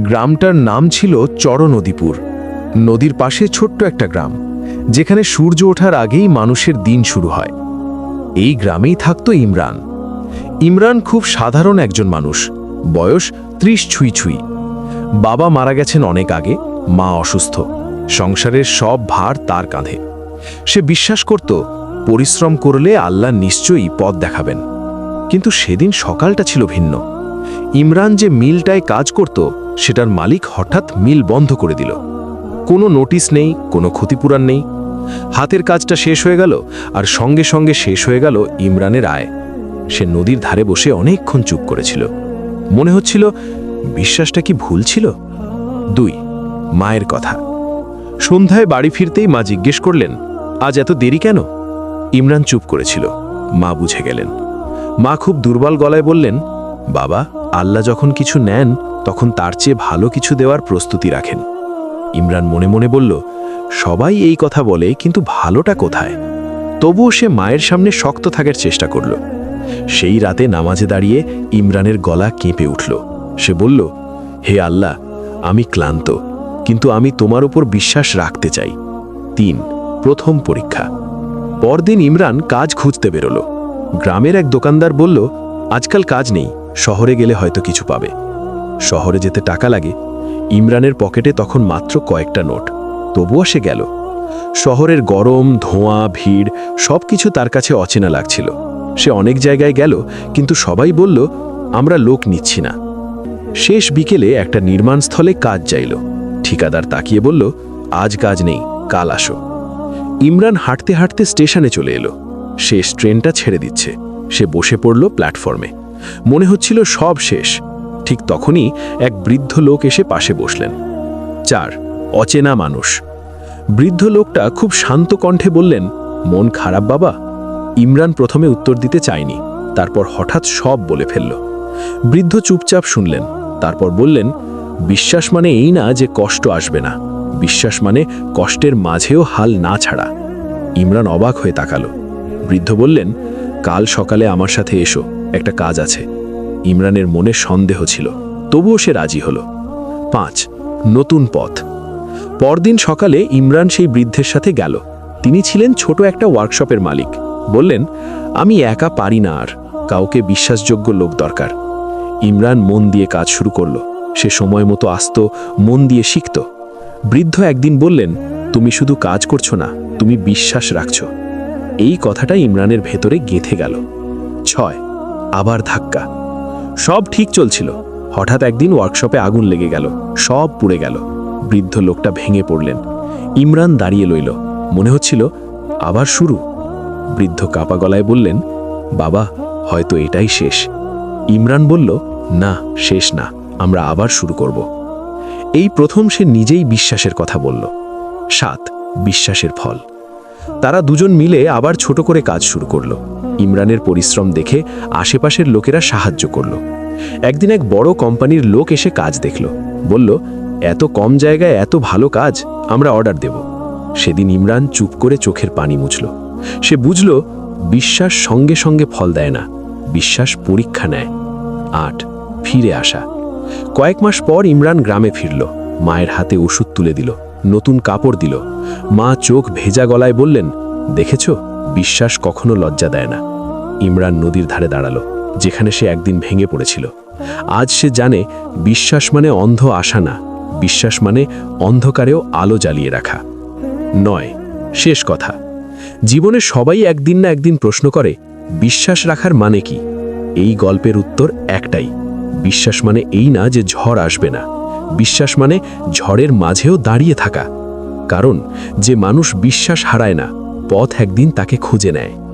গ্রামটার নাম ছিল চরনদীপুর। নদীর পাশে ছোট্ট একটা গ্রাম, যেখানে সূর্য ওঠার আগেই মানুষের দিন শুরু হয়। এই গ্রামেই থাকত ইমরান। ইমরান খুব সাধারণ একজন মানুষ, বয়স ত্রিশ ছুঁই ছুঁই। বাবা মারা গেছেন অনেক আগে, মা অসুস্থ। সংসারের সব ভার তার কাঁধে। সে বিশ্বাস করত, পরিশ্রম করলে আল্লাহ নিশ্চয়ই পথ দেখাবেন। কিন্তু সেদিন সকালটা ছিল ভিন্ন। ইমরান যে মিলটায় কাজ করত, সেটার মালিক হঠাৎ মিল বন্ধ করে দিল। কোনো নোটিশ নেই, কোনো ক্ষতিপূরণ নেই। হাতের কাজটা শেষ হয়ে গেল আর সঙ্গে সঙ্গে শেষ হয়ে গেল ইমরানের আয়। সে নদীর ধারে বসে অনেকক্ষণ চুপ করেছিল। মনে হচ্ছিল, বিশ্বাসটা কি ভুল ছিল? দুই, মায়ের কথা। সন্ধ্যায় বাড়ি ফিরতেই মা জিজ্ঞেস করলেন, আজ এত দেরি কেন? ইমরান চুপ করেছিল। মা বুঝে গেলেন। মা খুব দুর্বল গলায় বললেন বাবা, আল্লাহ যখন কিছু নেন, তখন তার চেয়ে ভালো কিছু দেওয়ার প্রস্তুতি রাখেন। ইমরান মনে মনে বলল, সবাই এই কথা বলে, কিন্তু ভালোটা কোথায়? তবুও সে মায়ের সামনে শক্ত থাকার চেষ্টা করল। সেই রাতে নামাজে দাঁড়িয়ে ইমরানের গলা কেঁপে উঠল। সে বলল, হে আল্লাহ, আমি ক্লান্ত, কিন্তু আমি তোমার উপর বিশ্বাস রাখতে চাই। তিন, প্রথম পরীক্ষা। পরদিন ইমরান কাজ খুঁজতে বেরোলো। গ্রামের এক দোকানদার বলল, আজকাল কাজ নেই। শহরে গেলে হয়তো কিছু পাবে। শহরে যেতে টাকা লাগে, ইমরানের পকেটে তখন মাত্র কয়েকটা নোট। তবুও সে গেল। শহরের গরম, ধোঁয়া, ভিড় সব কিছু তার কাছে অচেনা লাগছিল। সে অনেক জায়গায় গেল, কিন্তু সবাই বলল, আমরা লোক নিচ্ছি না। শেষ বিকেলে একটা নির্মাণস্থলে কাজ চাইল ঠিকাদার তাকিয়ে বলল, আজ কাজ নেই, কাল আসো। ইমরান হাঁটতে হাঁটতে স্টেশনে চলে এলো। শেষ ট্রেনটা ছেড়ে দিচ্ছে। সে বসে পড়ল প্ল্যাটফর্মে। মনে হচ্ছিল সব শেষ। ঠিক তখনই এক বৃদ্ধ লোক এসে পাশে বসলেন। চার, অচেনা মানুষ। বৃদ্ধ লোকটা খুব শান্ত কণ্ঠে বললেন, মন খারাপ বাবা? ইমরান প্রথমে উত্তর দিতে চায়নি। তারপর হঠাৎ সব বলে ফেলল। বৃদ্ধ চুপচাপ শুনলেন। তারপর বললেন, বিশ্বাস মানে এই না যে কষ্ট আসবে না। বিশ্বাস মানে কষ্টের মাঝেও হাল না ছাড়া। ইমরান অবাক হয়ে তাকালো। বৃদ্ধ বললেন, কাল সকালে আমার সাথে এসো। একটা কাজ আছে। ইমরানের মনে সন্দেহ ছিল। তবুও সে রাজি হলো। পাঁচ, নতুন পথ। পরদিন সকালে ইমরান সেই বৃদ্ধের সাথে গেল। তিনি ছিলেন ছোট একটা ওয়ার্কশপের মালিক। বললেন, আমি একা পারি না আর। কাউকে বিশ্বাসযোগ্য লোক দরকার। ইমরান মন দিয়ে কাজ শুরু করল। সে সময় মতো আসত, মন দিয়ে শিখত। বৃদ্ধ একদিন বললেন, তুমি শুধু কাজ করছ না, তুমি বিশ্বাস রাখছ। এই কথাটা ইমরানের ভেতরে গেঁথে গেল। ছয় আবার ধাক্কা। সব ঠিক চলছিল। হঠাৎ একদিন ওয়ার্কশপে আগুন লেগে গেল। সব পুড়ে গেল। বৃদ্ধ লোকটা ভেঙে পড়লেন। ইমরান দাঁড়িয়ে লইল মনে হচ্ছিল, আবার শুরু। বৃদ্ধ কাপা গলায় বললেন, বাবা, হয়তো এটাই শেষ। ইমরান বলল, না, শেষ না, আমরা আবার শুরু করব। এই প্রথম সে নিজেই বিশ্বাসের কথা বলল। সাত, বিশ্বাসের ফল। তারা দুজন মিলে আবার ছোট করে কাজ শুরু করল। ইমরানের পরিশ্রম দেখে আশেপাশের লোকেরা সাহায্য করল। একদিন এক বড় কোম্পানির লোক এসে কাজ দেখল। বলল, এত কম জায়গায় এত ভালো কাজ, আমরা অর্ডার দেব। সেদিন ইমরান চুপ করে চোখের পানি মুছল। সে বুঝল, বিশ্বাস সঙ্গে সঙ্গে ফল দেয় না, বিশ্বাস পরীক্ষা নেয়। আট, ফিরে আসা। কয়েক মাস পর ইমরান গ্রামে ফিরল। মায়ের হাতে ওষুধ তুলে দিল। নতুন কাপড় দিল। মা চোখ ভেজা গলায় বললেন, দেখেছ, বিশ্বাস কখনো লজ্জা দেয় না। ইমরান নদীর ধারে দাঁড়াল, যেখানে সে একদিন ভেঙে পড়েছিল। আজ সে জানে, বিশ্বাস মানে অন্ধ আশা না, বিশ্বাস মানে অন্ধকারেও আলো জ্বালিয়ে রাখা। নয়, শেষ কথা। জীবনে সবাই একদিন না একদিন প্রশ্ন করে, বিশ্বাস রাখার মানে কি? এই গল্পের উত্তর একটাই, বিশ্বাস মানে এই না যে ঝড় আসবে না। বিশ্বাস মানে ঝড়ের মাঝেও দাঁড়িয়ে থাকা। কারণ, যে মানুষ বিশ্বাস হারায় না, পথ একদিন তাকে খুঁজে নেয়।